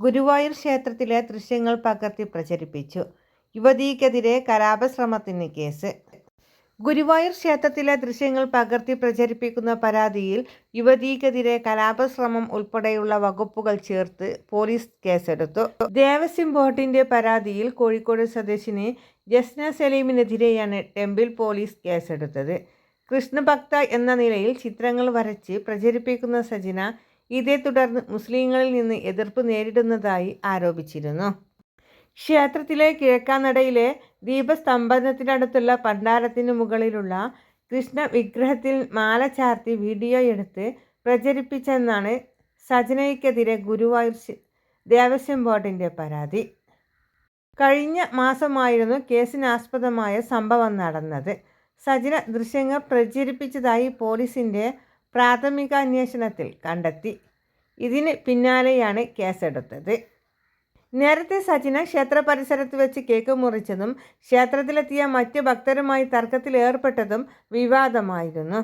ഗുരുവായൂർ ക്ഷേത്രത്തിലെ ദൃശ്യങ്ങൾ പകർത്തി പ്രചരിപ്പിച്ചു. യുവതിക്കെതിരെ കലാപശ്രമത്തിന് കേസ്. ഗുരുവായൂർ ക്ഷേത്രത്തിലെ ദൃശ്യങ്ങൾ പകർത്തി പ്രചരിപ്പിക്കുന്ന പരാതിയിൽ യുവതിക്കെതിരെ കലാപശ്രമം ഉൾപ്പെടെയുള്ള വകുപ്പുകൾ ചേർത്ത് പോലീസ് കേസെടുത്തു. ദേവസ്വം ബോർഡിന്റെ പരാതിയിൽ കോഴിക്കോട് സ്വദേശിനി ജസ്ന സലീമിനെതിരെയാണ് ടെമ്പിൾ പോലീസ് കേസെടുത്തത്. കൃഷ്ണഭക്ത എന്ന നിലയിൽ ചിത്രങ്ങൾ വരച്ച് പ്രചരിപ്പിക്കുന്ന സജിന ഇതേ തുടർന്ന് മുസ്ലിങ്ങളിൽ നിന്ന് എതിർപ്പ് നേരിടുന്നതായി ആരോപിച്ചിരുന്നു. ക്ഷേത്രത്തിലെ കിഴക്കാനടയിലെ ദീപസ്തംഭനത്തിനടുത്തുള്ള പണ്ടാരത്തിനു മുകളിലുള്ള കൃഷ്ണ വിഗ്രഹത്തിൽ മാല ചാർത്തി വീഡിയോ എടുത്ത് പ്രചരിപ്പിച്ചെന്നാണ് സജനയ്ക്കെതിരെ ഗുരുവായൂർ ദേവസ്വം ബോർഡിന്റെ പരാതി. കഴിഞ്ഞ മാസമായിരുന്നു കേസിനാസ്പദമായ സംഭവം നടന്നത്. സജന ദൃശ്യങ്ങൾ പ്രചരിപ്പിച്ചതായി പോലീസിന്റെ പ്രാഥമിക അന്വേഷണത്തിൽ കണ്ടെത്തി. ഇതിന് പിന്നാലെയാണ് കേസെടുത്തത്. നേരത്തെ സജിന ക്ഷേത്ര പരിസരത്ത് വെച്ച് കേക്ക് മുറിച്ചതും ക്ഷേത്രത്തിലെത്തിയ മറ്റ് ഭക്തരുമായി തർക്കത്തിൽ ഏർപ്പെട്ടതും വിവാദമായിരുന്നു.